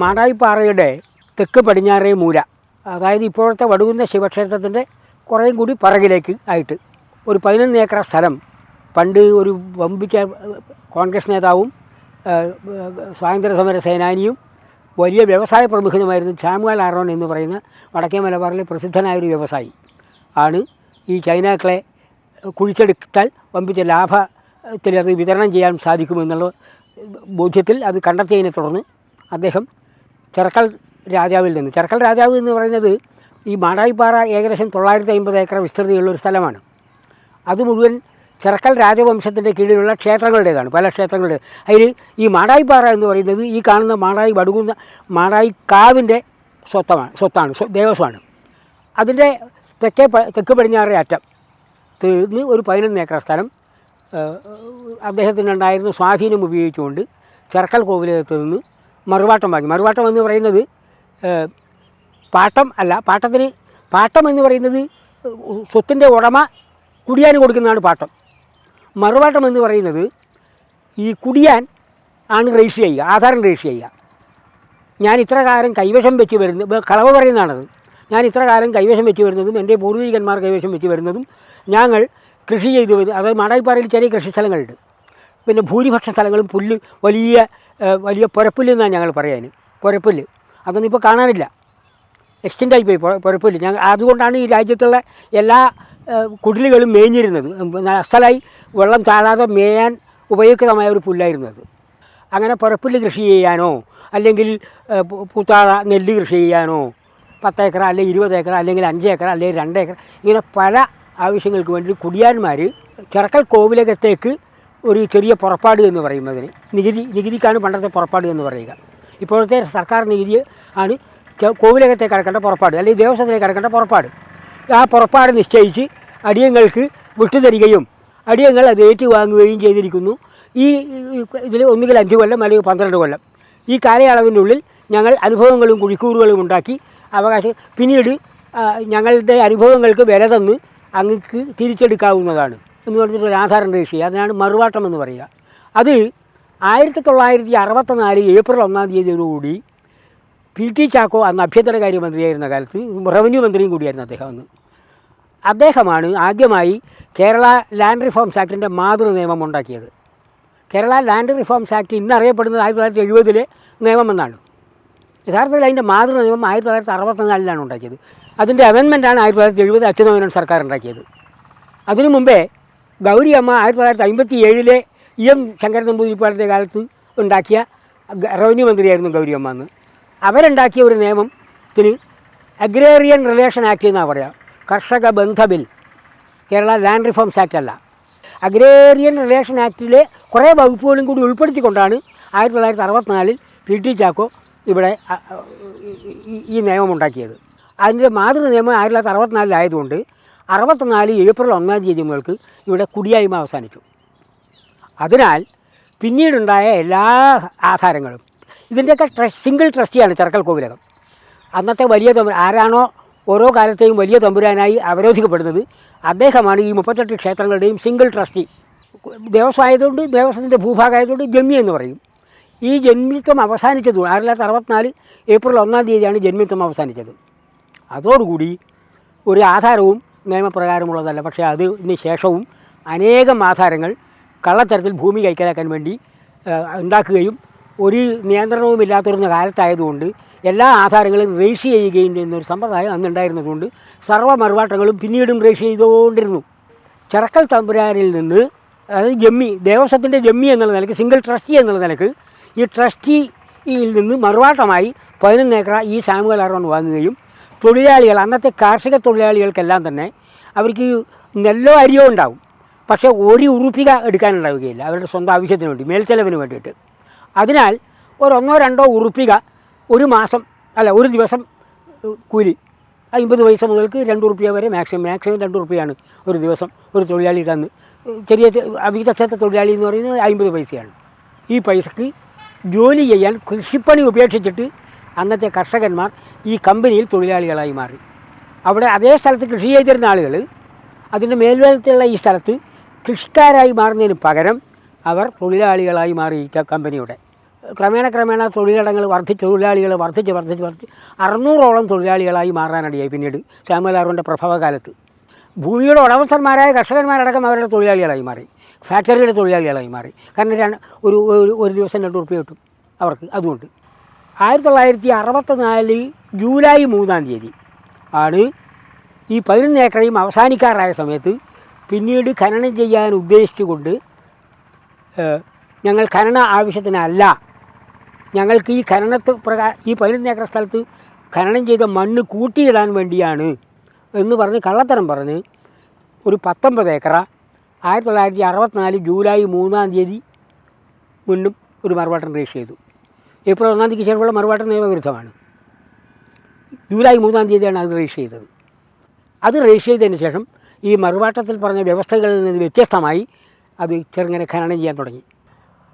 മാടായിപ്പാറയുടെ തെക്ക് പടിഞ്ഞാറേ മൂല അതായത് ഇപ്പോഴത്തെ വടുകുന്ന ശിവക്ഷേത്രത്തിന്റെ കുറേയും കൂടി പറകിലേക്ക് ആയിട്ട് ഒരു പതിനൊന്ന് ഏക്കർ സ്ഥലം. പണ്ട് ഒരു വമ്പിക്ക കോൺഗ്രസ് നേതാവും സ്വാതന്ത്ര്യ സമര സേനാനിയും വലിയ വ്യവസായ പ്രമുഖനുമായിരുന്നു ചാമുവാൽ ആറോൺ എന്ന് പറയുന്ന വടക്കേ മലബാറിലെ പ്രസിദ്ധനായൊരു വ്യവസായി ആണ് ഈ ചൈനാക്കളെ കുഴിച്ചെടുത്താൽ വമ്പിച്ച ലാഭത്തിൽ അത് വിതരണം ചെയ്യാൻ സാധിക്കുമെന്നുള്ള ബോധ്യത്തിൽ അത് കണ്ടെത്തിയതിനെ തുടർന്ന് അദ്ദേഹം ചെറക്കൽ രാജാവിൽ നിന്ന്. ചെറക്കൽ രാജാവ് എന്ന് പറയുന്നത് ഈ മാടായിപ്പാറ ഏകദേശം തൊള്ളായിരത്തി അമ്പത് ഏക്കർ വിസ്തൃതിയുള്ള ഒരു സ്ഥലമാണ്. അത് മുഴുവൻ ചെറക്കൽ രാജവംശത്തിന്റെ കീഴിലുള്ള ക്ഷേത്രങ്ങളുടേതാണ്. പല ക്ഷേത്രങ്ങളുടെ അതിൽ ഈ മാടായിപ്പാറ എന്ന് പറയുന്നത് ഈ കാണുന്ന മാടായി വടുകുന്ന മാടായി കാവിന്റെ സ്വത്തമാണ് സ്വത്താണ് ദേവസ്വമാണ്. അതിന്റെ തെക്കേ തെക്ക് പടിഞ്ഞാറേ അറ്റം തീർന്ന് ഒരു പതിനൊന്ന് ഏക്കർ സ്ഥലം അദ്ദേഹത്തിനുണ്ടായിരുന്ന സ്വാധീനം ഉപയോഗിച്ചുകൊണ്ട് ചെറക്കൽ കോവിലകത്ത് നിന്ന് മറുവാട്ടം വാങ്ങി മറുപാട്ടം എന്ന് പറയുന്നത് പാട്ടം അല്ല പാട്ടത്തിന് പാട്ടം എന്ന് പറയുന്നത് സ്വത്തിന്റെ ഉടമ കുടിയാൻ കൊടുക്കുന്നതാണ് പാട്ടം. മറുപാട്ടം എന്ന് പറയുന്നത് ഈ കുടിയാൻ ആണ് രജിസ്റ്റർ ചെയ്യുക ആധാരം രജിസ്റ്റർ ചെയ്യുക. ഞാൻ ഇത്ര കാലം കൈവശം വെച്ച് വരുന്നത് കളവ് പറയുന്നതാണത്. ഞാൻ ഇത്ര കാലം കൈവശം വെച്ച് വരുന്നതും എന്റെ പൂർവികന്മാർ കൈവശം വെച്ച് വരുന്നതും ഞങ്ങൾ കൃഷി ചെയ്തു വരുന്നത് അതായത് മാടായിപ്പാറയിൽ ചെറിയ കൃഷി സ്ഥലങ്ങളുണ്ട് പിന്നെ ഭൂരിപക്ഷ സ്ഥലങ്ങളും പുല്ല് വലിയ വലിയ പുരപ്പുല്ല് എന്നാണ് ഞങ്ങൾ പറയാൻ പുരപ്പുല്ല്. അതൊന്നും ഇപ്പോൾ കാണാനില്ല. എക്സ്റ്റെൻഡ് ആയിപ്പോയി പുരപ്പുല്ല്. ഞങ്ങൾ അതുകൊണ്ടാണ് ഈ രാജ്യത്തുള്ള എല്ലാ കുടിലുകളും മേഞ്ഞിരുന്നത്. അസലായി വെള്ളം താഴാതെ മേയാൻ ഉപയുക്തമായ ഒരു പുല്ലായിരുന്നത്. അങ്ങനെ പുരപ്പുല്ല് കൃഷി ചെയ്യാനോ അല്ലെങ്കിൽ പൂത്താഴ നെല്ല് കൃഷി ചെയ്യാനോ പത്ത് ഏക്കർ അല്ലെങ്കിൽ ഇരുപത് ഏക്കർ അല്ലെങ്കിൽ അഞ്ച് ഏക്കർ അല്ലെങ്കിൽ രണ്ട് ഏക്കർ ഇങ്ങനെ പല ആവശ്യങ്ങൾക്ക് വേണ്ടി കുടിയാന്മാർ ചിറക്കൽ കോവിലകത്തേക്ക് ഒരു ചെറിയ പുറപ്പാട് എന്ന് പറയുന്നതിന് നികുതി നികുതിക്കാണ് പണ്ടത്തെ പുറപ്പാട് എന്ന് പറയുക. ഇപ്പോഴത്തെ സർക്കാർ നികുതി ആണ് കോവിലകത്തെ അടക്കേണ്ട പുറപ്പാട് അല്ലെങ്കിൽ ദേവസ്വത്തിലേക്ക് അടക്കേണ്ട പുറപ്പാട്. ആ പുറപ്പാട് നിശ്ചയിച്ച് അടിയങ്ങൾക്ക് വിട്ടുതരികയും അടിയങ്ങൾ അത് ഏറ്റുവാങ്ങുകയും ചെയ്തിരിക്കുന്നു. ഈ ഇതിൽ ഒന്നുകിൽ അഞ്ച് കൊല്ലം അല്ലെങ്കിൽ പന്ത്രണ്ട് കൊല്ലം. ഈ കാലയളവിനുള്ളിൽ ഞങ്ങൾ അനുഭവങ്ങളും കുഴിക്കൂറുകളും ഉണ്ടാക്കി അവകാശം പിന്നീട് ഞങ്ങളുടെ അനുഭവങ്ങൾക്ക് വില തന്ന് അങ്ങക്ക് തിരിച്ചെടുക്കാവുന്നതാണ്. എന്ന് പറഞ്ഞിട്ട് ഒരു ആധാരം രജിസ്റ്റർ ചെയ്യുക അതിനാണ് മറുവാട്ടം എന്ന് പറയുക. അത് ആയിരത്തി തൊള്ളായിരത്തി അറുപത്തിനാല് ഏപ്രിൽ ഒന്നാം തീയതിയോടുകൂടി പി ടി ചാക്കോ അന്ന് ആഭ്യന്തരകാര്യ മന്ത്രിയായിരുന്ന കാലത്ത് റവന്യൂ മന്ത്രിയും കൂടിയായിരുന്നു അദ്ദേഹം അന്ന്. അദ്ദേഹമാണ് ആദ്യമായി കേരള ലാൻഡ് റിഫോംസ് ആക്ടിന്റെ മാതൃ നിയമം ഉണ്ടാക്കിയത്. കേരള ലാൻഡ് റിഫോംസ് ആക്ട് ഇന്നറിയപ്പെടുന്നത് ആയിരത്തി തൊള്ളായിരത്തി എഴുപതിലെ നിയമമെന്നാണ്. യഥാർത്ഥത്തിൽ അതിന്റെ മാതൃ നിയമം ആയിരത്തി തൊള്ളായിരത്തി അറുപത്തിനാലിലാണ് ഉണ്ടാക്കിയത്. അതിന്റെ അമെൻമെന്റാണ് ആയിരത്തി തൊള്ളായിരത്തി എഴുപത് അച്യുതമേനോൻ സർക്കാർ ഉണ്ടാക്കിയത്. അതിനു മുമ്പേ ഗൗരി അമ്മ ആയിരത്തി തൊള്ളായിരത്തി അമ്പത്തി ഏഴിലെ എം ശങ്കരൻ നമ്പൂതിരിപ്പാടിന്റെ കാലത്ത് ഉണ്ടാക്കിയ റവന്യൂ മന്ത്രിയായിരുന്നു ഗൗരി അമ്മ അന്ന്. അവരുണ്ടാക്കിയ ഒരു നിയമത്തിന് അഗ്രേറിയൻ റിലേഷൻ ആക്ട് എന്നാണ് പറയുക കർഷക ബന്ധ bill. Kerala land reforms act അല്ല. അഗ്രേറിയൻ റിലേഷൻ ആക്ടിലെ കുറേ വകുപ്പുകളും കൂടി ഉൾപ്പെടുത്തിക്കൊണ്ടാണ് ആയിരത്തി തൊള്ളായിരത്തി അറുപത്തിനാലിൽ പി ടി ചാക്കോ ഇവിടെ ഈ നിയമം ഉണ്ടാക്കിയത്. അതിന്റെ മാതൃ നിയമം ആയിരത്തി തൊള്ളായിരത്തി അറുപത്തിനാലിലായതുകൊണ്ട് അറുപത്തിനാല് ഏപ്രിൽ ഒന്നാം തീയതി മുതൽക്ക് ഇവിടെ കുടിയായ്മ അവസാനിച്ചു. അതിനാൽ പിന്നീടുണ്ടായ എല്ലാ ആധാരങ്ങളും ഇതിന്റെയൊക്കെ സിംഗിൾ ട്രസ്റ്റിയാണ് ചെറക്കൽ കോവിലകം. അന്നത്തെ വലിയ തമ്പു ആരാണോ ഓരോ കാലത്തെയും വലിയ തമ്പുരാനായി അവരോധിക്കപ്പെടുന്നത് അദ്ദേഹമാണ് ഈ മുപ്പത്തെട്ട് ക്ഷേത്രങ്ങളുടെയും സിംഗിൾ ട്രസ്റ്റി ദേവസ്വം ആയതുകൊണ്ട് ദേവസ്വത്തിന്റെ ഭൂഭാഗമായതുകൊണ്ട് ജമ്മി എന്ന് പറയും. ഈ ജന്മിത്വം അവസാനിച്ചത് ആയിരത്തി തൊള്ളായിരത്തി അറുപത്തിനാല് ഏപ്രിൽ ഒന്നാം തീയതിയാണ് ജന്മിത്വം അവസാനിച്ചത്. അതോടുകൂടി ഒരു ആധാരവും നിയമപ്രകാരമുള്ളതല്ല. പക്ഷേ അതിന് ശേഷവും അനേകം ആധാരങ്ങൾ കള്ളത്തരത്തിൽ ഭൂമി കൈക്കലാക്കാൻ വേണ്ടി ഉണ്ടാക്കുകയും ഒരു നിയന്ത്രണവുമില്ലാത്തൊരു കാലത്തായതുകൊണ്ട് എല്ലാ ആധാരങ്ങളും രജിസ്റ്റർ ചെയ്യുകയും ചെയ്യുന്നൊരു സമ്പ്രദായം അന്നുണ്ടായിരുന്നതുകൊണ്ട് സർവ മറുപാട്ടങ്ങളും പിന്നീടും രജിസ്റ്റർ ചെയ്തുകൊണ്ടിരുന്നു. ചെറക്കൽ തമ്പുരാനിൽ നിന്ന് അതായത് ജമ്മി ദേവസ്വത്തിന്റെ ജമ്മി എന്നുള്ള നിലയ്ക്ക് സിംഗിൾ ട്രസ്റ്റി എന്നുള്ള നിലയ്ക്ക് ഈ ട്രസ്റ്റിയിൽ നിന്ന് മറുവാട്ടമായി പതിനൊന്ന് ഏക്കർ ഈ സാമുകൾ വാങ്ങുകയും തൊഴിലാളികൾ അന്നത്തെ കാർഷിക തൊഴിലാളികൾക്കെല്ലാം തന്നെ അവർക്ക് നെല്ലോ അരിയോ ഉണ്ടാവും. പക്ഷേ ഒരു ഉറുപ്പിക എടുക്കാനുണ്ടാവുകയില്ല അവരുടെ സ്വന്തം ആവശ്യത്തിന് വേണ്ടി മേൽച്ചെലവിന് വേണ്ടിയിട്ട്. അതിനാൽ ഒരൊന്നോ രണ്ടോ ഉറുപ്പിക ഒരു മാസം അല്ല ഒരു ദിവസം കൂലി. അമ്പത് പൈസ മുതൽക്ക് രണ്ട് ഉറുപ്പിക വരെ മാക്സിമം. മാക്സിമം രണ്ട് ഉറുപ്പികയാണ് ഒരു ദിവസം ഒരു തൊഴിലാളി തന്ന്. ചെറിയ അവിധത്തെ തൊഴിലാളി എന്ന് പറയുന്നത് അമ്പത് പൈസയാണ്. ഈ പൈസക്ക് ജോലി ചെയ്യാൻ കൃഷിപ്പണി ഉപേക്ഷിച്ചിട്ട് അന്നത്തെ കർഷകന്മാർ ഈ കമ്പനിയിൽ തൊഴിലാളികളായി മാറി. അവിടെ അതേ സ്ഥലത്ത് കൃഷി ചെയ്തിരുന്ന ആളുകൾ അതിന്റെ മേൽവേദത്തിലുള്ള ഈ സ്ഥലത്ത് കൃഷിക്കാരായി മാറുന്നതിന് പകരം അവർ തൊഴിലാളികളായി മാറി കമ്പനിയുടെ. ക്രമേണ ക്രമേണ തൊഴിലിടങ്ങൾ വർദ്ധിച്ച് തൊഴിലാളികൾ വർദ്ധിച്ച് വർദ്ധിച്ച് വർദ്ധിച്ച് അറുന്നൂറോളം തൊഴിലാളികളായി മാറാനിടയായി പിന്നീട് ശ്യാമലാറിന്റെ പ്രഭവകാലത്ത്. ഭൂമിയുടെ ഉടമസ്ഥന്മാരായ കർഷകന്മാരടക്കം അവരുടെ തൊഴിലാളികളായി മാറി ഫാക്ടറിയുടെ തൊഴിലാളികളായി മാറി. കാരണം ഒരു- ഒരു ദിവസം രണ്ട് ഉറുപ്പ്യ കിട്ടും അവർക്ക് അതുകൊണ്ട്. ആയിരത്തി തൊള്ളായിരത്തി അറുപത്തിനാല് ജൂലൈ മൂന്നാം തീയതി ആണ്. ഈ പതിനൊന്ന് ഏക്കറയും അവസാനിക്കാറായ സമയത്ത് പിന്നീട് ഖനനം ചെയ്യാൻ ഉദ്ദേശിച്ചുകൊണ്ട് ഞങ്ങൾ ഖനന ആവശ്യത്തിനല്ല. ഞങ്ങൾക്ക് ഈ ഖനനത്ത് പ്രകാ ഈ പതിനൊന്ന് ഏക്കർ സ്ഥലത്ത് ഖനനം ചെയ്ത മണ്ണ് കൂട്ടിയിടാൻ വേണ്ടിയാണ് എന്ന് പറഞ്ഞ് കള്ളത്തരം പറഞ്ഞ് ഒരു പത്തൊമ്പത് ഏക്കറ ആയിരത്തി തൊള്ളായിരത്തി അറുപത്തിനാല് ജൂലൈ മൂന്നാം തീയതി വീണ്ടും ഒരു മറുപാട്ടം രജിസ്റ്റർ ചെയ്തു. ഏപ്രിൽ ഒന്നാം തീയതിക്ക് ശേഷമുള്ള മറുപാട്ടം നിയമവിരുദ്ധമാണ്. ജൂലൈ മൂന്നാം തീയതിയാണ് അത് രജിസ്റ്റർ ചെയ്തത്. അത് രജിസ്റ്റർ ചെയ്തതിന് ശേഷം ഈ മറുപാട്ടത്തിൽ പറഞ്ഞ വ്യവസ്ഥകളിൽ നിന്ന് വ്യത്യസ്തമായി അത് ചെറുങ്ങനെ ഖനനം ചെയ്യാൻ തുടങ്ങി.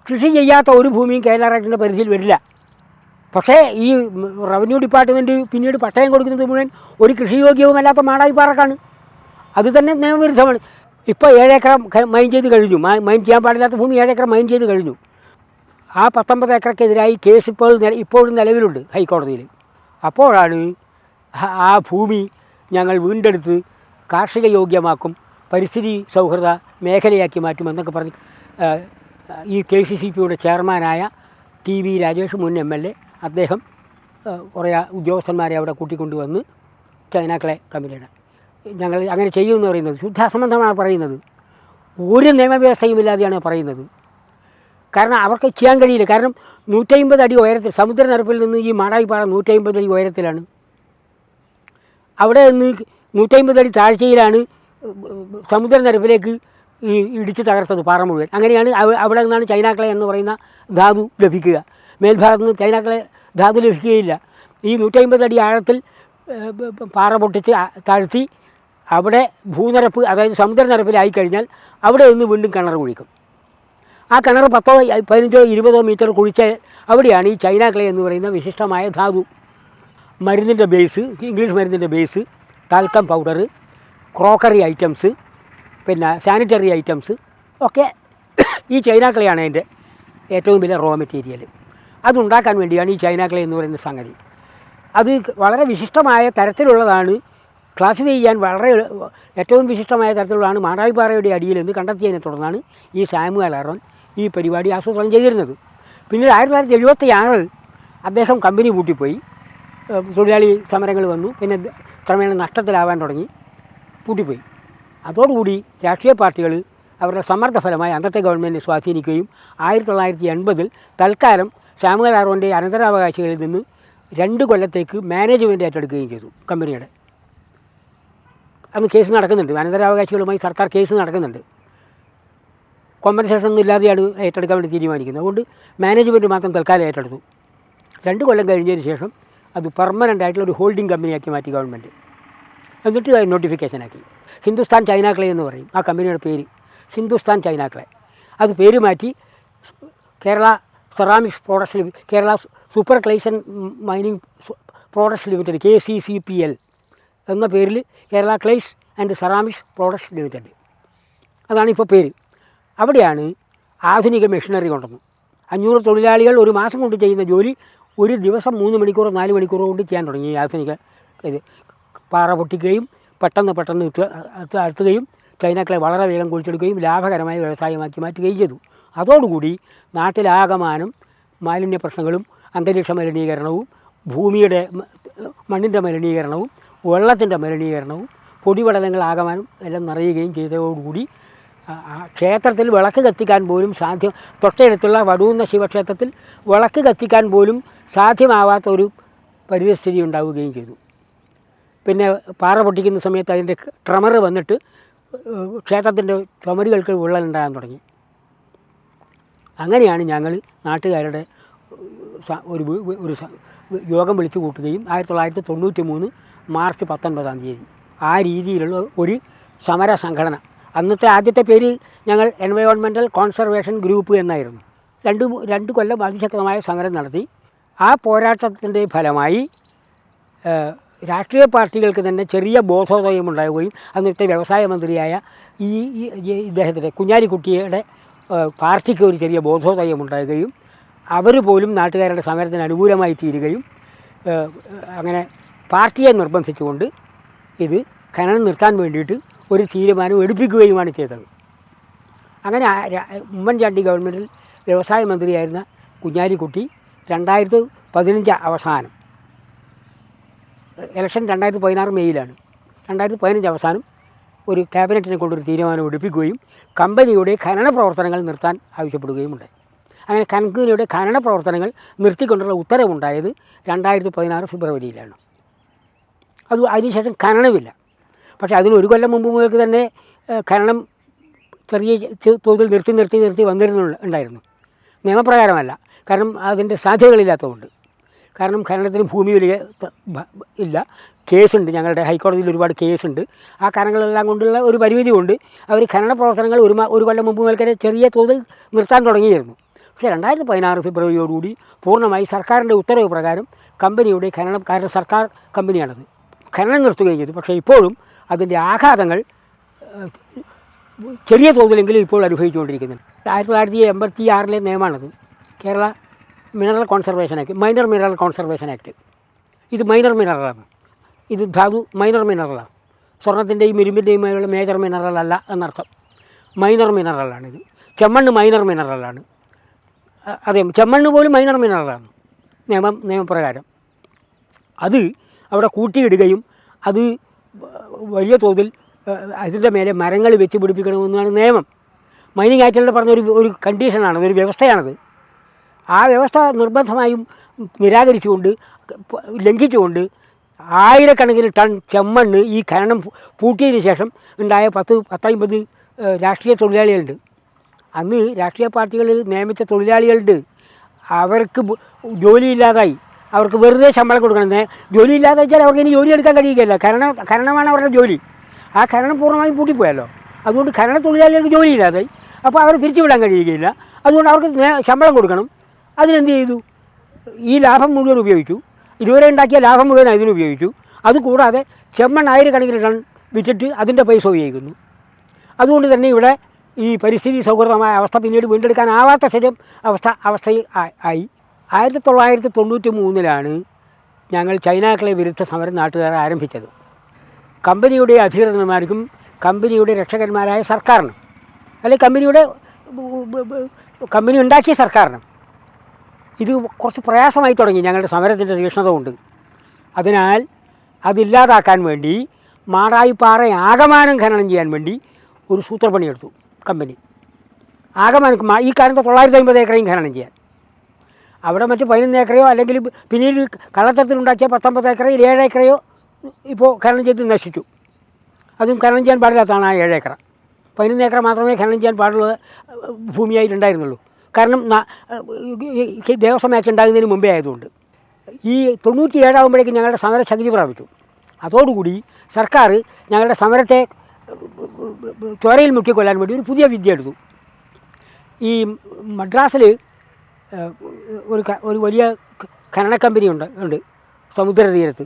കൃഷി ചെയ്യാത്ത ഒരു ഭൂമിയും കേരള പരിധിയിൽ വരില്ല. പക്ഷേ ഈ റവന്യൂ ഡിപ്പാർട്ട്മെന്റ് പിന്നീട് പട്ടയം കൊടുക്കുന്നത് മുഴുവൻ ഒരു കൃഷിയോഗ്യവുമല്ലാത്ത മാടായി പാറക്കാണ്. അത് തന്നെ നിയമവിരുദ്ധമാണ്. ഇപ്പോൾ ഏഴേക്കർ മൈൻ ചെയ്ത് കഴിഞ്ഞു. മൈൻ ചെയ്യാൻ പാടില്ലാത്ത ഭൂമി ഏഴേക്കർ മൈൻ ചെയ്ത് കഴിഞ്ഞു. ആ പത്തൊമ്പത് ഏക്കർക്കെതിരായി കേസ് ഇപ്പോൾ ഇപ്പോഴും നിലവിലുണ്ട് ഹൈക്കോടതിയിൽ. അപ്പോഴാണ് ആ- ഭൂമി ഞങ്ങൾ വീണ്ടെടുത്ത് കാർഷിക യോഗ്യമാക്കും പരിസ്ഥിതി സൗഹൃദ മേഖലയാക്കി മാറ്റുമെന്നൊക്കെ പറഞ്ഞ് ആ, ഈ കെ സി സി പിയുടെ ചെയർമാനായ ടി വി രാജേഷ് മുൻ എം എൽ എ അദ്ദേഹം കുറേ ഉദ്യോഗസ്ഥന്മാരെ അവിടെ കൂട്ടിക്കൊണ്ടുവന്ന് ചൈനാക്കളെ കമ്പനിയുടെ ഞങ്ങൾ അങ്ങനെ ചെയ്യുമെന്ന് പറയുന്നത് ശുദ്ധാസംബന്ധമാണ് പറയുന്നത്. ഒരു നിയമവ്യവസ്ഥയും ഇല്ലാതെയാണ് പറയുന്നത്. കാരണം അവർക്ക് ചെയ്യാൻ കഴിയില്ല. കാരണം നൂറ്റമ്പത് അടി ഉയരത്തിൽ സമുദ്രനിരപ്പിൽ നിന്ന് ഈ മാടായി മാടായിപ്പാറ നൂറ്റമ്പത് അടി ഉയരത്തിലാണ്. അവിടെ നിന്ന് നൂറ്റമ്പത് അടി താഴ്ചയിലാണ് സമുദ്രനിരപ്പിലേക്ക് ഈ ഇടിച്ച് തകർത്തത് പാറ മുഴുവൻ. അങ്ങനെയാണ് അവ- അവിടെ നിന്നാണ് ചൈനാക്കളെ എന്ന് പറയുന്ന ധാതു ലഭിക്കുക. മേൽഭാഗത്ത് നിന്ന് ചൈനാക്കളെ ധാതു ലഭിക്കുകയില്ല. ഈ നൂറ്റമ്പത് അടി ആഴത്തിൽ പാറ പൊട്ടിച്ച് താഴ്ത്തി അവിടെ ഭൂനിരപ്പ് അതായത് സമുദ്രനിരപ്പിലായി കഴിഞ്ഞാൽ അവിടെ നിന്ന് വീണ്ടും കിണർ കുഴിക്കും. ആ കിണർ പത്തോ പതിനഞ്ചോ ഇരുപതോ മീറ്റർ കുഴിച്ച് അവിടെയാണ് ഈ ചൈന ക്ലേ എന്ന് പറയുന്ന വിശിഷ്ടമായ ധാതു. മരുന്നിന്റെ ബേസ് ഇംഗ്ലീഷ് മരുന്നിന്റെ base talcum powder crockery items പിന്നെ സാനിറ്ററി ഐറ്റംസ് ഒക്കെ ഈ ചൈന ചൈനാക്കളയാണ് അതിന്റെ ഏറ്റവും വലിയ റോ മെറ്റീരിയൽ അതുണ്ടാക്കാൻ വേണ്ടിയാണ് ഈ ചൈന ക്ലേ എന്ന് പറയുന്ന സംഗതി. അത് വളരെ വിശിഷ്ടമായ തരത്തിലുള്ളതാണ് ക്ലാസിഫൈ ചെയ്യാൻ വളരെ ഏറ്റവും വിശിഷ്ടമായ തരത്തിലുള്ളതാണ് മാടായിപ്പാറയുടെ അടിയിൽ നിന്ന് കണ്ടെത്തിയതിനെ തുടർന്നാണ് ഈ സാമുവൽ അറോൻ ഈ പരിപാടി ആസൂത്രണം ചെയ്തിരുന്നത്. പിന്നീട് ആയിരത്തി തൊള്ളായിരത്തി എഴുപത്തി ആറിൽ അദ്ദേഹം കമ്പനി പൂട്ടിപ്പോയി. തൊഴിലാളി സമരങ്ങൾ വന്നു. പിന്നെ ക്രമേണ നഷ്ടത്തിലാവാൻ തുടങ്ങി. പൂട്ടിപ്പോയി. അതോടുകൂടി രാഷ്ട്രീയ പാർട്ടികൾ അവരുടെ സമ്മർദ്ദ ഫലമായി അന്നത്തെ ഗവൺമെന്റിനെ സ്വാധീനിക്കുകയും ആയിരത്തി തൊള്ളായിരത്തി എൺപതിൽ തൽക്കാലം സാമുവൽ ആറോന്റെ അനന്തരാവകാശികളിൽ നിന്ന് രണ്ട് കൊല്ലത്തേക്ക് മാനേജ്മെന്റ് ഏറ്റെടുക്കുകയും ചെയ്തു കമ്പനിയുടെ. അന്ന് കേസ് നടക്കുന്നുണ്ട്. അനന്തരാവകാശികളുമായി സർക്കാർ കേസ് നടക്കുന്നുണ്ട്. കോമ്പൻസേഷൻ ഒന്നും ഇല്ലാതെയാണ് ഏറ്റെടുക്കാൻ വേണ്ടി തീരുമാനിക്കുന്നത്. അതുകൊണ്ട് മാനേജ്മെന്റ് മാത്രം തൽക്കാലം ഏറ്റെടുത്തു. രണ്ട് കൊല്ലം കഴിഞ്ഞതിന് ശേഷം അത് പെർമനന്റ് ആയിട്ടുള്ള ഒരു ഹോൾഡിംഗ് കമ്പനിയാക്കി മാറ്റി ഗവൺമെന്റ് എന്നിട്ട് അത് നോട്ടിഫിക്കേഷനാക്കി ഹിന്ദുസ്ഥാൻ ചൈനാക്കളെ എന്ന് പറയും. ആ കമ്പനിയുടെ പേര് ഹിന്ദുസ്ഥാൻ ചൈനാക്കളെ അത് പേര് മാറ്റി Kerala ceramics products Kerala super clays and mining products limited K C C P L എന്ന പേരിൽ Kerala clays and ceramics products limited. അതാണ് ഇപ്പോൾ പേര്. അവിടെയാണ് ആധുനിക മെഷീനറി കൊണ്ടുവന്നു അഞ്ഞൂറ് തൊഴിലാളികൾ ഒരു മാസം കൊണ്ട് ചെയ്യുന്ന ജോലി ഒരു ദിവസം മൂന്ന് മണിക്കൂറോ നാല് മണിക്കൂറോ കൊണ്ട് ചെയ്യാൻ തുടങ്ങി. ആധുനിക ഇത് പാറ പൊട്ടിക്കുകയും പെട്ടെന്ന് പെട്ടെന്ന് അടുത്തുകയും ചൈനക്കളെ വളരെ വേഗം കുഴിച്ചെടുക്കുകയും ലാഭകരമായ വ്യവസായമാക്കി മാറ്റുകയും ചെയ്തു. അതോടുകൂടി നാട്ടിലാകമാനം മാലിന്യ പ്രശ്നങ്ങളും അന്തരീക്ഷ മലിനീകരണവും ഭൂമിയുടെ മണ്ണിന്റെ മലിനീകരണവും വെള്ളത്തിന്റെ മലിനീകരണവും പൊടിപടലങ്ങളാകമാനം എല്ലാം നിറയുകയും ചെയ്തതോടുകൂടി ക്ഷേത്രത്തിൽ വിളക്ക് കത്തിക്കാൻ പോലും സാധ്യം തൊട്ടടുത്തുള്ള വടൂന്ന ശിവക്ഷേത്രത്തിൽ വിളക്ക് കത്തിക്കാൻ പോലും സാധ്യമാവാത്ത ഒരു പരിസ്ഥിതി ഉണ്ടാവുകയും ചെയ്തു. പിന്നെ പാറ പൊട്ടിക്കുന്ന സമയത്ത് അതിന്റെ ട്രമർ വന്നിട്ട് ക്ഷേത്രത്തിന്റെ ചുമരുകൾക്ക് വിള്ളലുണ്ടാകാൻ തുടങ്ങി. അങ്ങനെയാണ് ഞങ്ങൾ നാട്ടുകാരുടെ ഒരു ഒരു യോഗം വിളിച്ചു കൂട്ടുകയും ആയിരത്തി തൊള്ളായിരത്തി തൊണ്ണൂറ്റി മൂന്ന് മാർച്ച് പത്തൊൻപതാം തീയതി ആ രീതിയിലുള്ള ഒരു സമര സംഘടന അന്നത്തെ ആദ്യത്തെ പേര് ഞങ്ങൾ എൻവയോൺമെന്റൽ കോൺസർവേഷൻ ഗ്രൂപ്പ് എന്നായിരുന്നു. രണ്ട് രണ്ട് കൊല്ലം അതിശക്തമായ സമരം നടത്തി. ആ പോരാട്ടത്തിന്റെ ഫലമായി രാഷ്ട്രീയ പാർട്ടികൾക്ക് തന്നെ ചെറിയ ബോധോദയം ഉണ്ടാവുകയും അന്നത്തെ വ്യവസായ മന്ത്രിയായ ഈ ഇദ്ദേഹത്തിന്റെ കുഞ്ഞാലിക്കുട്ടിയുടെ പാർട്ടിക്ക് ഒരു ചെറിയ ബോധോദയം ഉണ്ടാകുകയും അവർ പോലും നാട്ടുകാരുടെ സമരത്തിന് അനുകൂലമായി തീരുകയും അങ്ങനെ പാർട്ടിയെ നിർബന്ധിച്ചുകൊണ്ട് ഇത് ഖനനം നിർത്താൻ വേണ്ടിയിട്ട് ഒരു തീരുമാനം എടുപ്പിക്കുകയുമാണ് ചെയ്തത്. അങ്ങനെ ഉമ്മൻചാണ്ടി ഗവൺമെന്റിൽ വ്യവസായ മന്ത്രിയായിരുന്ന കുഞ്ഞാലിക്കുട്ടി രണ്ടായിരത്തി പതിനഞ്ച് അവസാനം ഇലക്ഷൻ രണ്ടായിരത്തി പതിനാറ് മെയ്യിലാണ് രണ്ടായിരത്തി പതിനഞ്ച് അവസാനം ഒരു ക്യാബിനറ്റിനെ കൊണ്ടൊരു തീരുമാനം എടുപ്പിക്കുകയും കമ്പനിയുടെ ഖനന പ്രവർത്തനങ്ങൾ നിർത്താൻ ആവശ്യപ്പെടുകയും ഉണ്ട്. അങ്ങനെ കമ്പനിയുടെ ഖനന പ്രവർത്തനങ്ങൾ നിർത്തിക്കൊണ്ടുള്ള ഉത്തരവുണ്ടായത് രണ്ടായിരത്തി പതിനാറ് ഫെബ്രുവരിയിലാണ്. അത് അതിനുശേഷം ഖനനമില്ല. പക്ഷേ അതിന് ഒരു കൊല്ലം മുമ്പ് മുതൽക്ക് തന്നെ ഖനനം ചെറിയ തോതിൽ നിർത്തി നിർത്തി നിർത്തി വന്നിരുന്നു ഉണ്ടായിരുന്നു. നിയമപ്രകാരമല്ല. കാരണം അതിന്റെ സാധ്യതകളില്ലാത്തതുകൊണ്ട്. കാരണം ഖനനത്തിന് ഭൂമി വലിയ ഇല്ല. കേസുണ്ട്. ഞങ്ങളുടെ ഹൈക്കോടതിയിൽ ഒരുപാട് കേസുണ്ട്. ആ കാരണങ്ങളെല്ലാം കൊണ്ടുള്ള ഒരു പരിമിതി കൊണ്ട് അവർ ഖനന പ്രവർത്തനങ്ങൾ ഒരു ഒരു കൊല്ലം മുമ്പ് മുതൽക്കരെ ചെറിയ തോതിൽ നിർത്താൻ തുടങ്ങിയിരുന്നു. പക്ഷേ രണ്ടായിരത്തി പതിനാറ് ഫെബ്രുവരിയോടുകൂടി പൂർണമായി സർക്കാരിന്റെ ഉത്തരവ് പ്രകാരം കമ്പനിയുടെ ഖനനം കാരണം സർക്കാർ കമ്പനിയാണത്. ഖനനം നിർത്തുകയും ചെയ്തു. പക്ഷേ ഇപ്പോഴും അതിന്റെ ആഘാതങ്ങൾ ചെറിയ തോതിലെങ്കിലും ഇപ്പോൾ അനുഭവിച്ചുകൊണ്ടിരിക്കുന്നുണ്ട്. ആയിരത്തി തൊള്ളായിരത്തി എൺപത്തി ആറിലെ നിയമമാണത്. Kerala mineral conservation act minor mineral conservation act ഇത് മൈനർ മിനറലാണ് ഇത് ധാതു മൈനർ മിനറലാണ് സ്വർണത്തിന്റെയും ഇരുമ്പിന്റെയും മേലുള്ള മേജർ മിനറലല്ല എന്നർത്ഥം. മൈനർ മിനറലാണിത് ചെമ്മണ്ണ് മൈനർ മിനറലാണ് അതെ ചെമ്മണ്ണ് പോലും മൈനർ മിനറലാണ് നിയമം നിയമപ്രകാരം. അത് അവിടെ കൂട്ടിയിടുകയും അത് വലിയ തോതിൽ അതിന്റെ മേലെ മരങ്ങൾ വെച്ച് പിടിപ്പിക്കണമെന്നാണ് നിയമം. മൈനിങ് ആക്ടിലൂടെ പറഞ്ഞ ഒരു ഒരു കണ്ടീഷനാണ് ഒരു വ്യവസ്ഥയാണത്. ആ വ്യവസ്ഥ നിർബന്ധമായും നിരാകരിച്ചുകൊണ്ട് ലംഘിച്ചുകൊണ്ട് ആയിരക്കണക്കിന് ടൺ ചെമ്മണ്ണ് ഈ ഖനനം പൂട്ടിയതിന് ശേഷം ഉണ്ടായ പത്ത് പത്തമ്പത് രാഷ്ട്രീയ തൊഴിലാളികളുണ്ട്. അന്ന് രാഷ്ട്രീയ പാർട്ടികളിൽ നിയമിച്ച തൊഴിലാളികളുണ്ട്. അവർക്ക് ജോലിയില്ലാതായി. അവർക്ക് വെറുതെ ശമ്പളം കൊടുക്കണമെന്ന് ജോലി ഇല്ലാതെ വെച്ചാൽ അവർക്ക് ഇനി ജോലി എടുക്കാൻ കഴിയുകയില്ല കാരണം കാരണമാണ് അവരുടെ ജോലി. ആ കരണം പൂർണമായും പൂട്ടിപ്പോയല്ലോ. അതുകൊണ്ട് കരണ തൊഴിലാളികൾക്ക് ജോലിയില്ലാതായി. അപ്പോൾ അവർ പിരിച്ചുവിടാൻ കഴിയുകയില്ല. അതുകൊണ്ട് അവർക്ക് ശമ്പളം കൊടുക്കണം. അതിനെന്ത് ചെയ്തു? ഈ ലാഭം മുഴുവൻ ഉപയോഗിച്ചു. ഇതുവരെ ഉണ്ടാക്കിയ ലാഭം മുഴുവൻ അതിന് ഉപയോഗിച്ചു. അതുകൂടാതെ ചെമ്മൺ ആയിരക്കണക്കിന് ടൺ വിറ്റിട്ട് അതിന്റെ പൈസ ഉപയോഗിക്കുന്നു. അതുകൊണ്ട് തന്നെ ഇവിടെ ഈ പരിസ്ഥിതി സൗഹൃദമായ അവസ്ഥ പിന്നീട് വീണ്ടെടുക്കാനാവാത്ത സ്ഥിരം അവസ്ഥ അവസ്ഥയിൽ ആയി. ആയിരത്തി തൊള്ളായിരത്തി തൊണ്ണൂറ്റി മൂന്നിലാണ് ഞങ്ങൾ ചൈനാക്കളെ വിരുദ്ധ സമരം നാട്ടുകാർ ആരംഭിച്ചത്. കമ്പനിയുടെ അധികൃതന്മാർക്കും കമ്പനിയുടെ രക്ഷകന്മാരായ സർക്കാരിനും അല്ലെങ്കിൽ കമ്പനിയുടെ കമ്പനി ഉണ്ടാക്കിയ സർക്കാരിനും ഇത് കുറച്ച് പ്രയാസമായി തുടങ്ങി ഞങ്ങളുടെ സമരത്തിന്റെ തീക്ഷ്ണത കൊണ്ട്. അതിനാൽ അതില്ലാതാക്കാൻ വേണ്ടി മാടായിപ്പാറ ആകമാനം ഖനനം ചെയ്യാൻ വേണ്ടി ഒരു സൂത്രപ്പണിയെടുത്തു കമ്പനി. ആകമാനം ഈ കാലത്ത് തൊള്ളായിരത്തി അമ്പത് ഏക്കറയും ഖനനം ചെയ്യാൻ. അവിടെ മറ്റ് പതിനൊന്ന് ഏക്കറയോ അല്ലെങ്കിൽ പിന്നീട് കള്ളത്തരത്തിലുണ്ടാക്കിയ പത്തൊമ്പത് ഏക്കറയിൽ ഏഴ് ഏക്കറയോ ഇപ്പോൾ ഖനനം ചെയ്ത് നശിച്ചു. അതും ഖനനം ചെയ്യാൻ പാടില്ലാത്തതാണ് ആ ഏഴ് ഏക്കറ. പതിനൊന്ന് ഏക്കർ മാത്രമേ ഖനനം ചെയ്യാൻ പാടുള്ള ഭൂമിയായിട്ടുണ്ടായിരുന്നുള്ളൂ കാരണം ദേവസ്വം ആക്ട് ഉണ്ടാകുന്നതിന് മുമ്പേ ആയതുകൊണ്ട്. ഈ തൊണ്ണൂറ്റി ഏഴാകുമ്പോഴേക്കും ഞങ്ങളുടെ സമര ശക്തി പ്രാപിച്ചു. അതോടുകൂടി സർക്കാർ ഞങ്ങളുടെ സമരത്തെ ചോരയിൽ മുക്കിക്കൊല്ലാൻ വേണ്ടി ഒരു പുതിയ വിദ്യ എടുത്തു. ഈ മദ്രാസിൽ ഒരു ഒരു വലിയ ഖനന കമ്പനി ഉണ്ട് ഉണ്ട്. സമുദ്രതീരത്ത്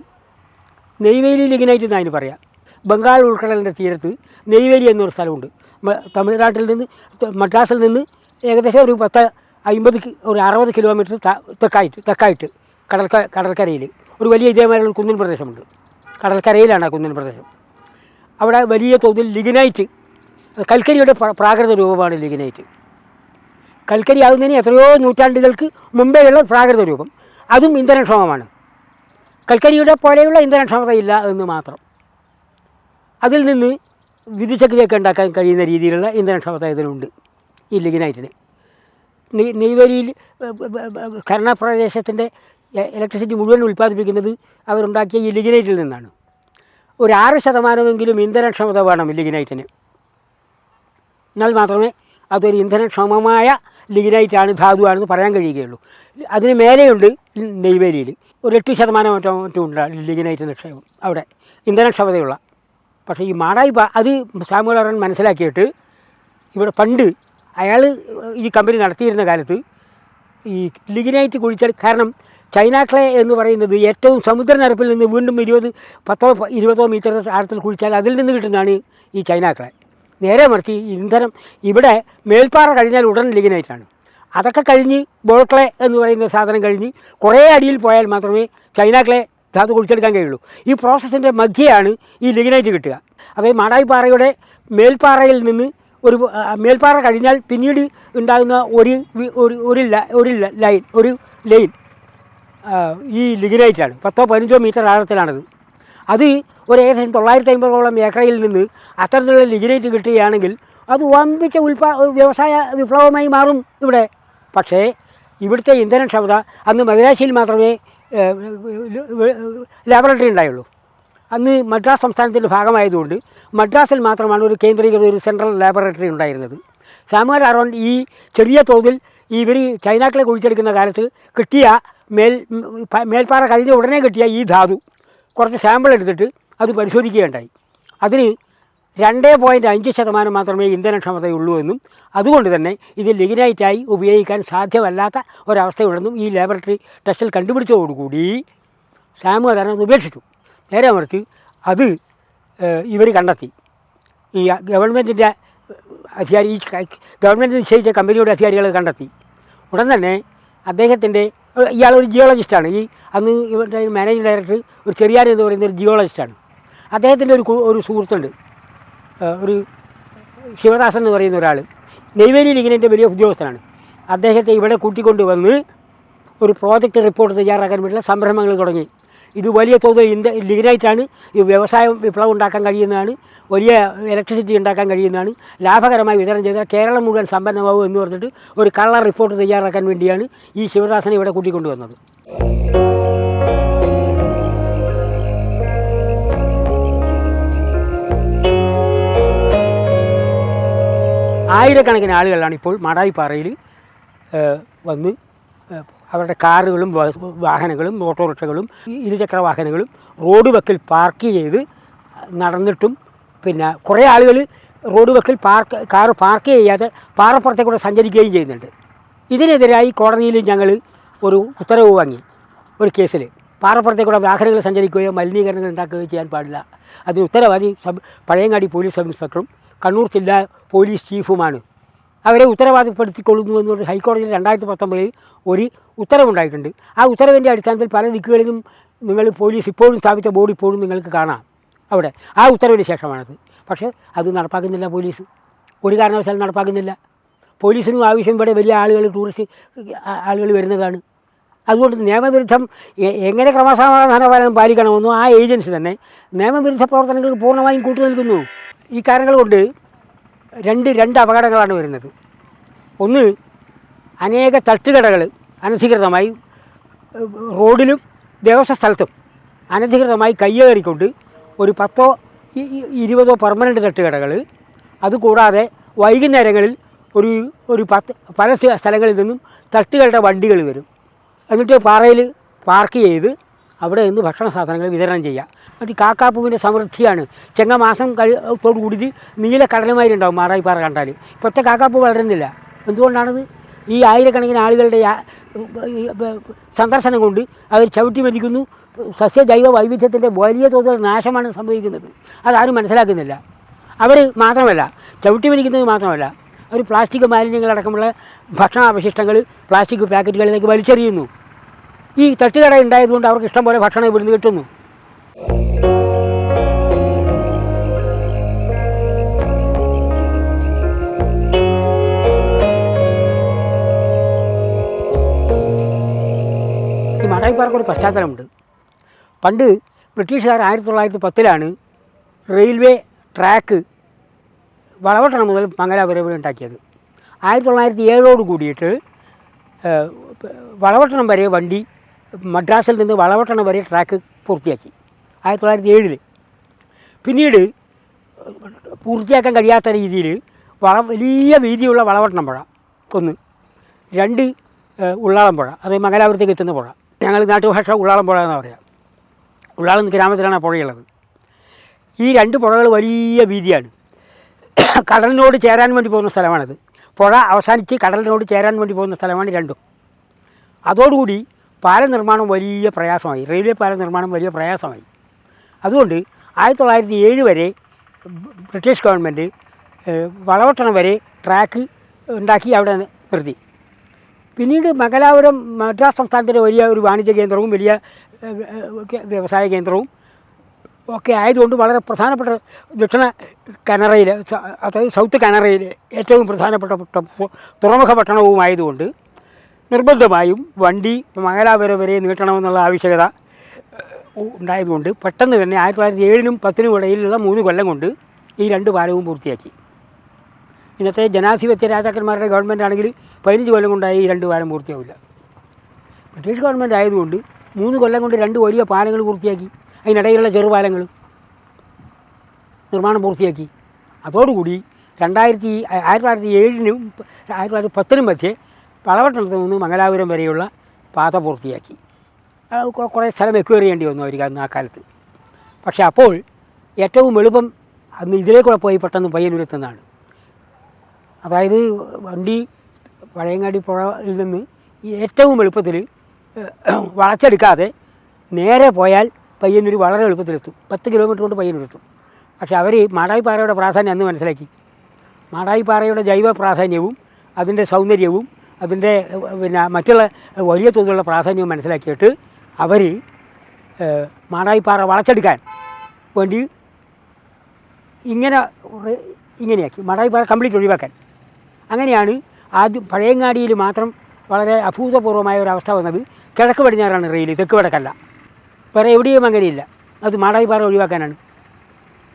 നെയ്വേലി ലിഗ്നൈറ്റ് എന്ന് അതിന് പറയാം. ബംഗാൾ ഉൾക്കടലിന്റെ തീരത്ത് നെയ്വേലി എന്നൊരു സ്ഥലമുണ്ട്. തമിഴ്നാട്ടിൽ നിന്ന് മദ്രാസിൽ നിന്ന് ഏകദേശം ഒരു പത്ത് അമ്പത് ഒരു അറുപത് കിലോമീറ്റർ തെക്കായിട്ട് തെക്കായിട്ട് കടൽക്ക കടൽക്കരയിൽ ഒരു വലിയ ഇതേമാതിരി കുന്നിൻ പ്രദേശമുണ്ട്. കടൽക്കരയിലാണ് ആ കുന്നിൻ പ്രദേശം. അവിടെ വലിയ തോതിൽ ലിഗ്നൈറ്റ് കൽക്കരിയുടെ പ്രാകൃത രൂപമാണ് ലിഗ്നൈറ്റ്. കൽക്കരി ആകുന്നതിന് എത്രയോ നൂറ്റാണ്ടുകൾക്ക് മുമ്പേയുള്ള പ്രാകൃത രൂപം. അതും ഇന്ധനക്ഷമമാണ് കൽക്കരിയുടെ പോലെയുള്ള ഇന്ധനക്ഷമതയില്ല എന്ന് മാത്രം. അതിൽ നിന്ന് വിദ്യുച്ഛക്തിയൊക്കെ ഉണ്ടാക്കാൻ കഴിയുന്ന രീതിയിലുള്ള ഇന്ധനക്ഷമത ഇതിനുണ്ട് ഈ ലിഗ്നൈറ്റിന്. നെയ് നെയ്വേലിയിൽ ഖനന പ്രദേശത്തിന്റെ ഇലക്ട്രിസിറ്റി മുഴുവൻ ഉൽപ്പാദിപ്പിക്കുന്നത് അവരുണ്ടാക്കിയ ഈ ലിഗ്നൈറ്റിൽ നിന്നാണ്. ഒരു ആറ് ശതമാനമെങ്കിലും ഇന്ധനക്ഷമത വേണം ലിഗ്നൈറ്റിന്. എന്നാൽ മാത്രമേ അതൊരു ഇന്ധനക്ഷമമായ ലിഗ്നൈറ്റാണ് ധാതുവാണെന്ന് പറയാൻ കഴിയുകയുള്ളൂ. അതിന് മേലെയുണ്ട് നെയ്വേലിയിൽ. ഒരു എട്ട് ശതമാനം മറ്റോ മറ്റും ഉണ്ട് ലിഗ്നൈറ്റ് നിക്ഷേപം അവിടെ. ഇന്ധനക്ഷമതയുള്ള. പക്ഷേ ഈ മാടായി അത് സാമുവലറൻ മനസ്സിലാക്കിയിട്ട് ഇവിടെ പണ്ട് അയാൾ ഈ കമ്പനി നടത്തിയിരുന്ന കാലത്ത് ഈ ലിഗ്നൈറ്റ് കുഴിച്ചാൽ കാരണം ചൈനാക്ലേ എന്ന് പറയുന്നത് ഏറ്റവും സമുദ്രനിരപ്പിൽ നിന്ന് വീണ്ടും ഇരുപത് പത്തോ ഇരുപതോ മീറ്റർ ആഴത്തിൽ കുഴിച്ചാൽ അതിൽ നിന്ന് കിട്ടുന്നതാണ് ഈ ചൈന ക്ലേ. നേരെ മറിച്ച് ഇന്ധനം ഇവിടെ മേൽപ്പാറ കഴിഞ്ഞാൽ ഉടൻ ലിഗ്നൈറ്റാണ്. അതൊക്കെ കഴിഞ്ഞ് ബോൾക്ലേ എന്ന് പറയുന്ന സാധനം കഴിഞ്ഞ് കുറേ അടിയിൽ പോയാൽ മാത്രമേ ചൈനാക്കളെ ധാതു കുഴിച്ചെടുക്കാൻ കഴിയുള്ളൂ. ഈ പ്രോസസ്സിന്റെ മധ്യയാണ് ഈ ലിഗ്നൈറ്റ് കിട്ടുക. അതായത് മാടായിപ്പാറയുടെ മേൽപ്പാറയിൽ നിന്ന് ഒരു മേൽപ്പാറ കഴിഞ്ഞാൽ പിന്നീട് ഉണ്ടാകുന്ന ഒരു ഒരു ഒരു ലൈൻ ഒരു ലൈൻ ഈ ലിഗ്നൈറ്റാണ്. പത്തോ പതിനഞ്ചോ മീറ്റർ ആഴത്തിലാണത്. അത് ഒരു ഏകദേശം തൊള്ളായിരത്തി അമ്പതോളം ഏക്കറയിൽ നിന്ന് അത്തരത്തിലുള്ള ലിഗ്നൈറ്റ് കിട്ടുകയാണെങ്കിൽ അത് വമ്പിച്ച ഉൽപാ വ്യവസായ വിപ്ലവമായി മാറും ഇവിടെ. പക്ഷേ ഇവിടുത്തെ ഇന്ധനക്ഷമത അന്ന് മദിരാശിയിൽ മാത്രമേ ലാബറട്ടറി ഉണ്ടായുള്ളൂ. അന്ന് മദ്രാസ് സംസ്ഥാനത്തിന്റെ ഭാഗമായതുകൊണ്ട് മദ്രാസിൽ മാത്രമാണ് ഒരു കേന്ദ്രീകൃത ഒരു സെൻട്രൽ ലാബറട്ടറി ഉണ്ടായിരുന്നത്. സാമുവൽ അറോൺ ഈ ചെറിയ തോതിൽ ഇവർ ചൈനാക്കളെ കുഴിച്ചെടുക്കുന്ന കാലത്ത് കിട്ടിയ മേൽ മേൽപ്പാറ കഴിഞ്ഞ ഉടനെ കിട്ടിയ ഈ ധാതു. കുറച്ച് സാമ്പിൾ എടുത്തിട്ട് അത് പരിശോധിക്കുകയുണ്ടായി. അതിന് രണ്ട് പോയിന്റ് അഞ്ച് ശതമാനം മാത്രമേ ഇന്ധനക്ഷമതയുള്ളൂ എന്നും അതുകൊണ്ട് തന്നെ ഇത് ലിഗ്നൈറ്റായി ഉപയോഗിക്കാൻ സാധ്യമല്ലാത്ത ഒരവസ്ഥയുണ്ടെന്നും ഈ ലാബറട്ടറി ടെസ്റ്റിൽ കണ്ടുപിടിച്ചതോടുകൂടി സാമുവൽ അത് ഉപേക്ഷിച്ചു. നേരെ മറിച്ച് അത് ഇവർ കണ്ടെത്തി. ഈ ഗവൺമെന്റിന്റെ അധികാരി ഗവൺമെന്റ് നിശ്ചയിച്ച കമ്പനിയുടെ അധികാരികൾ കണ്ടെത്തി. ഉടൻ തന്നെ അദ്ദേഹത്തിന്റെ ഇയാളൊരു ജിയോളജിസ്റ്റാണ് ഈ അന്ന് ഇവരുടെ മാനേജിംഗ് ഡയറക്ടർ ഒരു ചെറിയാർ എന്ന് പറയുന്ന ഒരു ജിയോളജിസ്റ്റാണ് അദ്ദേഹത്തിന്റെ ഒരു ഒരു സുഹൃത്തുണ്ട്. ഒരു ശിവദാസൻ എന്ന് പറയുന്ന ഒരാൾ നെയ്വേലി ലീഗിന്റെ വലിയ ഉദ്യോഗസ്ഥനാണ്. അദ്ദേഹത്തെ ഇവിടെ കൂട്ടിക്കൊണ്ടുവന്ന് ഒരു പ്രോജക്റ്റ് റിപ്പോർട്ട് തയ്യാറാക്കാൻ വേണ്ടിയുള്ള സംരംഭങ്ങൾ തുടങ്ങി. ഇത് വലിയ തോതിൽ ഇന്ത്യ ലിഗ്നൈറ്റാണ് ഈ വ്യവസായം വിപ്ലവം ഉണ്ടാക്കാൻ കഴിയുന്നതാണ്. വലിയ ഇലക്ട്രിസിറ്റി ഉണ്ടാക്കാൻ കഴിയുന്നതാണ്. ലാഭകരമായി വിതരണം ചെയ്താൽ കേരളം മുഴുവൻ സമ്പന്നമാവും എന്ന് പറഞ്ഞിട്ട് ഒരു കള്ള റിപ്പോർട്ട് തയ്യാറാക്കാൻ വേണ്ടിയാണ് ഈ ശിവദാസനെ ഇവിടെ കൂട്ടിക്കൊണ്ടുവന്നത്. ആയിരക്കണക്കിന് ആളുകളാണ് ഇപ്പോൾ മാടായിപ്പാറയിൽ വന്ന് അവരുടെ കാറുകളും വാഹനങ്ങളും ഓട്ടോറിക്ഷകളും ഇരുചക്ര വാഹനങ്ങളും റോഡ് വക്കിൽ പാർക്ക് ചെയ്ത് നടന്നിട്ടും പിന്നെ കുറേ ആളുകൾ റോഡ് വക്കിൽ പാർക്ക് കാറ് പാർക്ക് ചെയ്യാതെ പാറപ്പുറത്തെ കൂടെ സഞ്ചരിക്കുകയും ചെയ്യുന്നുണ്ട്. ഇതിനെതിരായി കോടതിയിൽ ഞങ്ങൾ ഒരു ഉത്തരവ് വാങ്ങി ഒരു കേസിൽ. പാറപ്പുറത്തെ കൂടെ വാഹനങ്ങൾ സഞ്ചരിക്കുകയോ മലിനീകരണങ്ങൾ ഉണ്ടാക്കുകയോ ചെയ്യാൻ പാടില്ല. അതിന് ഉത്തരവാദി സബ് പഴയങ്ങാടി പോലീസ് സബ് ഇൻസ്പെക്ടറും കണ്ണൂർ ജില്ലാ പോലീസ് ചീഫുമാണ് അവരെ ഉത്തരവാദപ്പെടുത്തിക്കൊള്ളുന്നുവെന്ന് എന്ന് ഹൈക്കോടതിയിൽ രണ്ടായിരത്തി പത്തൊമ്പതിൽ ഒരു ഉത്തരവുണ്ടായിട്ടുണ്ട്. ആ ഉത്തരവിന്റെ അടിസ്ഥാനത്തിൽ പല ദിക്കുകളിലും നിങ്ങൾ പോലീസ് ഇപ്പോഴും സ്ഥാപിച്ച ബോർഡ് ഇപ്പോഴും നിങ്ങൾക്ക് കാണാം അവിടെ. ആ ഉത്തരവിന് ശേഷമാണത്. പക്ഷേ അത് നടപ്പാക്കുന്നില്ല പോലീസ്. ഒരു കാരണവശാലും നടപ്പാക്കുന്നില്ല. പോലീസിനും ആവശ്യം ഇവിടെ വലിയ ആളുകൾ ടൂറിസ്റ്റ് ആളുകൾ വരുന്നതാണ്. അതുകൊണ്ട് നിയമവിരുദ്ധം എങ്ങനെ ക്രമസമാധാന പാലിക്കണമെന്നോ ആ ഏജൻസി തന്നെ നിയമവിരുദ്ധ പ്രവർത്തനങ്ങൾക്ക് പൂർണമായും കൂട്ടു നിൽക്കുന്നു ഈ കാരണങ്ങൾ കൊണ്ട് രണ്ട് രണ്ട് അപകടങ്ങളാണ് വരുന്നത്. ഒന്ന് അനേക തട്ടുകടകൾ അനധികൃതമായി റോഡിലും ദേവസ്വ സ്ഥലത്തും അനധികൃതമായി കയ്യേറിക്കൊണ്ട് ഒരു പത്തോ ഇരുപതോ പെർമനന്റ് തട്ടുകടകൾ അതുകൂടാതെ വൈകുന്നേരങ്ങളിൽ ഒരു ഒരു പത്ത് പല സ്ഥലങ്ങളിൽ നിന്നും തട്ടുകളുടെ വണ്ടികൾ വരും. എന്നിട്ട് പാറയിൽ പാർക്ക് ചെയ്ത് അവിടെ നിന്ന് ഭക്ഷണ സാധനങ്ങൾ വിതരണം ചെയ്യുക എന്നിട്ട് കാക്കാപ്പൂവിന്റെ സമൃദ്ധിയാണ്. ചെങ്ങമാസം കഴി കൂടി നീല കടലുമാരി ഉണ്ടാവും മാറായിപ്പാറ കണ്ടാൽ. ഇപ്പോഴത്തെ കാക്കാപ്പൂ വളരുന്നില്ല. എന്തുകൊണ്ടാണത്? ഈ ആയിരക്കണക്കിന് ആളുകളുടെ സന്ദർശനം കൊണ്ട് അവർ ചവിട്ടി മതിക്കുന്നു. സസ്യ ജൈവ വൈവിധ്യത്തിന്റെ വലിയ തോതിൽ നാശമാണ് സംഭവിക്കുന്നത്. അതാരും മനസ്സിലാക്കുന്നില്ല. അവർ മാത്രമല്ല ചവിട്ടി മരിക്കുന്നത് മാത്രമല്ല അവർ പ്ലാസ്റ്റിക് മാലിന്യങ്ങളടക്കമുള്ള ഭക്ഷണാവശിഷ്ടങ്ങൾ പ്ലാസ്റ്റിക് പാക്കറ്റുകളിലേക്ക് വലിച്ചെറിയുന്നു. ഈ തട്ടുകട ഉണ്ടായതുകൊണ്ട് അവർക്ക് ഇഷ്ടം പോലെ ഭക്ഷണം ഇവിടുന്ന് കിട്ടുന്നു. ഈ മടായിപ്പാറക്ക് ഒരു പശ്ചാത്തലമുണ്ട്. പണ്ട് ബ്രിട്ടീഷുകാർ ആയിരത്തി തൊള്ളായിരത്തി പത്തിലാണ് റെയിൽവേ ട്രാക്ക് വളവട്ടണം മുതൽ മംഗലാപുരം വരെ ഉണ്ടാക്കിയത്. ആയിരത്തി തൊള്ളായിരത്തി ഏഴോട് കൂടിയിട്ട് ഏഹ്, വളവട്ടണം വരെ വണ്ടി മദ്രാസിൽ നിന്ന് വളവട്ടണം വരെ ട്രാക്ക് പൂർത്തിയാക്കി. ആയിരത്തി തൊള്ളായിരത്തി ഏഴിൽ പിന്നീട് പൂർത്തിയാക്കാൻ കഴിയാത്ത രീതിയിൽ വള വലിയ വീതിയുള്ള വളവട്ടണം പുഴ ഒന്ന്. രണ്ട് ഉള്ളാളം പുഴ അത് മംഗലാപുരത്തേക്ക് എത്തുന്ന പുഴ. ഞങ്ങൾ നാട്ടുഭാഷ ഉള്ളാളം പുഴ എന്നാണ് പറയുക ഉള്ളാളം ഗ്രാമത്തിലാണ് പുഴയുള്ളത്. ഈ രണ്ട് പുഴകൾ വലിയ വീതിയാണ്. കടലിനോട് ചേരാൻ വേണ്ടി പോകുന്ന സ്ഥലമാണിത്. പുഴ അവസാനിച്ച് കടലിനോട് ചേരാൻ വേണ്ടി പോകുന്ന സ്ഥലമാണ് രണ്ടും. അതോടുകൂടി പാലം നിർമ്മാണം വലിയ പ്രയാസമായി. റെയിൽവേ പാലം നിർമ്മാണം വലിയ പ്രയാസമായി. അതുകൊണ്ട് ആയിരത്തി തൊള്ളായിരത്തി ഏഴ് വരെ ബ്രിട്ടീഷ് ഗവൺമെന്റ് വളവട്ടണം വരെ ട്രാക്ക് ഉണ്ടാക്കി അവിടെ നിർത്തി. പിന്നീട് മംഗലാപുരം മദ്രാസ് സംസ്ഥാനത്തിന്റെ വലിയ ഒരു വാണിജ്യ കേന്ദ്രവും വലിയ വ്യവസായ കേന്ദ്രവും ഒക്കെ ആയതുകൊണ്ട് വളരെ പ്രധാനപ്പെട്ട ദക്ഷിണ കനറയിൽ അതായത് സൗത്ത് കനറയിൽ ഏറ്റവും പ്രധാനപ്പെട്ട പട്ട- തുറമുഖ പട്ടണവുമായതുകൊണ്ട് നിർബന്ധമായും വണ്ടി മംഗലാപുരം വരെ നീട്ടണമെന്നുള്ള ആവശ്യകത ഉണ്ടായതുകൊണ്ട് പെട്ടെന്ന് തന്നെ ആയിരത്തി തൊള്ളായിരത്തി ഏഴിനും പത്തിനും ഇടയിലുള്ള മൂന്ന് കൊല്ലം കൊണ്ട് ഈ രണ്ട് പാലവും പൂർത്തിയാക്കി. ഇന്നത്തെ ജനാധിപത്യ രാജാക്കന്മാരുടെ ഗവൺമെന്റ് ആണെങ്കിൽ പതിനഞ്ച് കൊല്ലം കൊണ്ടായി ഈ രണ്ട് പാലം പൂർത്തിയാവില്ല. ബ്രിട്ടീഷ് ഗവൺമെന്റ് ആയതുകൊണ്ട് മൂന്ന് കൊല്ലം കൊണ്ട് രണ്ട് വലിയ പാലങ്ങൾ പൂർത്തിയാക്കി. അതിനിടയിലുള്ള ചെറുപാലങ്ങൾ നിർമ്മാണം പൂർത്തിയാക്കി. അതോടുകൂടി രണ്ടായിരത്തി ആയിരത്തി തൊള്ളായിരത്തി ഏഴിനും ആയിരത്തി തൊള്ളായിരത്തി പത്തിനും മധ്യേ പളവട്ടണത്ത് നിന്ന് മംഗലാപുരം വരെയുള്ള പാത പൂർത്തിയാക്കി. കുറേ സ്ഥലം എക്വയർ ചെയ്യേണ്ടി വന്നു അവർക്ക് അന്ന് ആ കാലത്ത്. പക്ഷേ അപ്പോൾ ഏറ്റവും എളുപ്പം അന്ന് ഇതിലേക്കൂടെ പോയി പെട്ടെന്ന് പയ്യന്നൂരെത്തുന്നതാണ്. അതായത് വണ്ടി പഴയങ്ങാടി പുഴയിൽ നിന്ന് ഏറ്റവും എളുപ്പത്തിൽ വളച്ചെടുക്കാതെ നേരെ പോയാൽ പയ്യന്നൂർ വളരെ എളുപ്പത്തിലെത്തും. പത്ത് കിലോമീറ്റർ കൊണ്ട് പയ്യന്നൂരെത്തും. പക്ഷേ അവർ മാടായിപ്പാറയുടെ പ്രാധാന്യം അന്ന് മനസ്സിലാക്കി. മാടായിപ്പാറയുടെ ജൈവ പ്രാധാന്യവും അതിന്റെ സൗന്ദര്യവും അതിന്റെ പിന്നെ മറ്റുള്ള വലിയ തോതിലുള്ള പ്രാധാന്യവും മനസ്സിലാക്കിയിട്ട് അവർ മാടായിപ്പാറ വളച്ചെടുക്കാൻ വേണ്ടി ഇങ്ങനെ ഇങ്ങനെയാക്കി മാടായിപ്പാറ കംപ്ലീറ്റ് ഒഴിവാക്കാൻ. അങ്ങനെയാണ് ആദ്യം പഴയങ്ങാടിയിൽ മാത്രം വളരെ അഭൂതപൂർവമായ ഒരു അവസ്ഥ വന്നത്. കിഴക്ക് പടിഞ്ഞാറാണ് റെയിൽ തെക്ക് വടക്കല്ല. വേറെ എവിടെയും അങ്ങനെയില്ല. അത് മാടായിപ്പാറ ഒഴിവാക്കാനാണ്.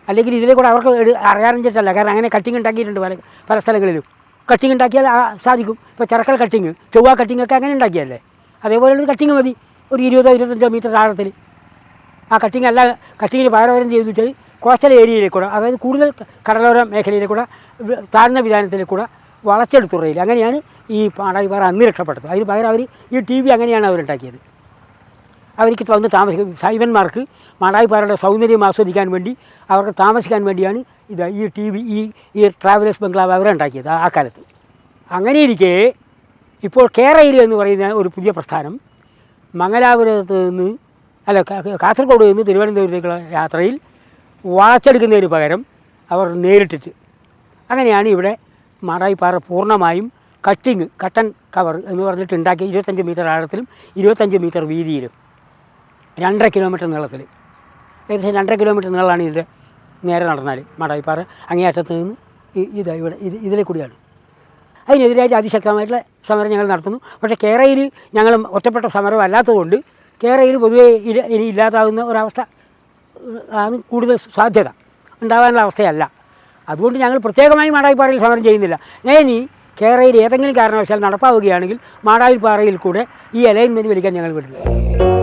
അല്ലെങ്കിൽ ഇതിലെ കൂടെ അവർക്ക് അറിയാറിഞ്ഞിട്ടല്ല കാരണം അങ്ങനെ കട്ടിങ് ഉണ്ടാക്കിയിട്ടുണ്ട് പല പല സ്ഥലങ്ങളിലും. കട്ടിങ് ഉണ്ടാക്കിയാൽ സാധിക്കും. ഇപ്പോൾ ചിറക്കൽ കട്ടിങ് ചൊവ്വ കട്ടിങ്ങൊക്കെ അങ്ങനെ ഉണ്ടാക്കിയല്ലേ ഒരു കട്ടിങ് മതി. ഒരു ഇരുപതോ ഇരുപത്തഞ്ചോ മീറ്റർ ആഴത്തിൽ ആ കട്ടിങ് അല്ല കട്ടിങ്ങിന് പകരവരം ചെയ്തു വെച്ചാൽ കോസ്റ്റൽ ഏരിയയിലെ കൂടെ അതായത് കൂടുതൽ കടലോര മേഖലയിലെ കൂടെ താഴ്ന്ന വിധാനത്തിലെ കൂടെ വളച്ചെടുത്തുറയില്ല അങ്ങനെയാണ് ഈ പാടായിപ്പാറ അന്ന് രക്ഷപ്പെട്ടത്. അതിന് പകരം അവർ ഈ ടി വി അങ്ങനെയാണ് അവരുണ്ടാക്കിയത് അവർക്ക് വന്ന് താമസിക്കും സൈവന്മാർക്ക് മാടായിപ്പാറയുടെ സൗന്ദര്യം ആസ്വദിക്കാൻ വേണ്ടി അവർക്ക് താമസിക്കാൻ വേണ്ടിയാണ് ഇത് ഈ ടി വി ഈ ഈ ട്രാവലേഴ്സ് ബംഗ്ലാവ് അവരുണ്ടാക്കിയത് ആ ആ കാലത്ത്. അങ്ങനെ ഇരിക്കേ ഇപ്പോൾ കേരയിൽ എന്ന് പറയുന്ന ഒരു പുതിയ പ്രസ്ഥാനം മംഗലാപുരത്ത് നിന്ന് അല്ല കാസർഗോഡ് നിന്ന് തിരുവനന്തപുരത്തേക്കുള്ള യാത്രയിൽ വളച്ചെടുക്കുന്നതിന് പകരം അവർ നേരിട്ടിട്ട്. അങ്ങനെയാണ് ഇവിടെ മാടായിപ്പാറ പൂർണമായും കട്ടിങ് കട്ടൻ കവർ എന്ന് പറഞ്ഞിട്ട് ഉണ്ടാക്കി ഇരുപത്തഞ്ച് മീറ്റർ ആഴത്തിലും ഇരുപത്തഞ്ച് മീറ്റർ വീതിയിലും രണ്ടര കിലോമീറ്റർ നീളത്തിൽ. ഏകദേശം രണ്ടര കിലോമീറ്റർ നീളമാണ് ഇതിന്റെ നേരെ നടന്നാൽ മാടായിപ്പാറ അങ്ങേയറ്റത്ത് നിന്ന് ഇതാ ഇവിടെ ഇത് ഇതിലെ കൂടിയാണ്. അതിനെതിരായിട്ട് അതിശക്തമായിട്ടുള്ള സമരം ഞങ്ങൾ നടത്തുന്നു. പക്ഷേ കേരളയിൽ ഞങ്ങൾ ഒറ്റപ്പെട്ട സമരം അല്ലാത്തതുകൊണ്ട് കേരളയിൽ പൊതുവേ ഇനി ഇല്ലാതാകുന്ന ഒരവസ്ഥ ആണ് കൂടുതൽ സാധ്യത. ഉണ്ടാകാനുള്ള അവസ്ഥയല്ല. അതുകൊണ്ട് ഞങ്ങൾ പ്രത്യേകമായി മാടായിപ്പാറയിൽ സമരം ചെയ്യുന്നില്ല. ഇനി കേരളയിൽ ഏതെങ്കിലും കാരണവശാൽ നടപ്പാവുകയാണെങ്കിൽ മാടായിപ്പാറയിൽ കൂടെ ഈ അലൈൻമെന്റ് വിളിക്കാൻ ഞങ്ങൾ വിടില്ല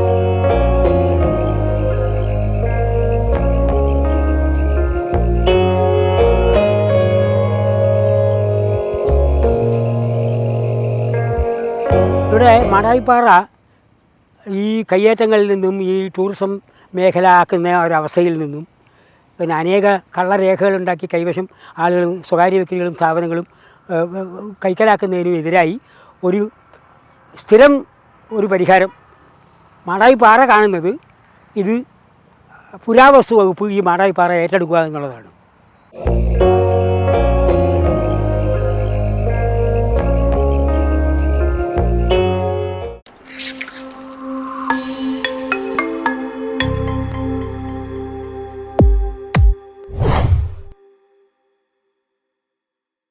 ഇവിടെ മാടായിപ്പാറ ഈ കയ്യേറ്റങ്ങളിൽ നിന്നും ഈ ടൂറിസം മേഖല ആക്കുന്ന ഒരവസ്ഥയിൽ നിന്നും പിന്നെ അനേക കള്ളരേഖകളുണ്ടാക്കി കൈവശം ആളുകളും സ്വകാര്യ വ്യക്തികളും സ്ഥാപനങ്ങളും കൈക്കലാക്കുന്നതിനും എതിരായി ഒരു സ്ഥിരം ഒരു പരിഹാരം മാടായിപ്പാറ കാണുന്നത് ഇത് പുരാവസ്തു വകുപ്പ് ഈ മാടായിപ്പാറ ഏറ്റെടുക്കുക എന്നുള്ളതാണ്.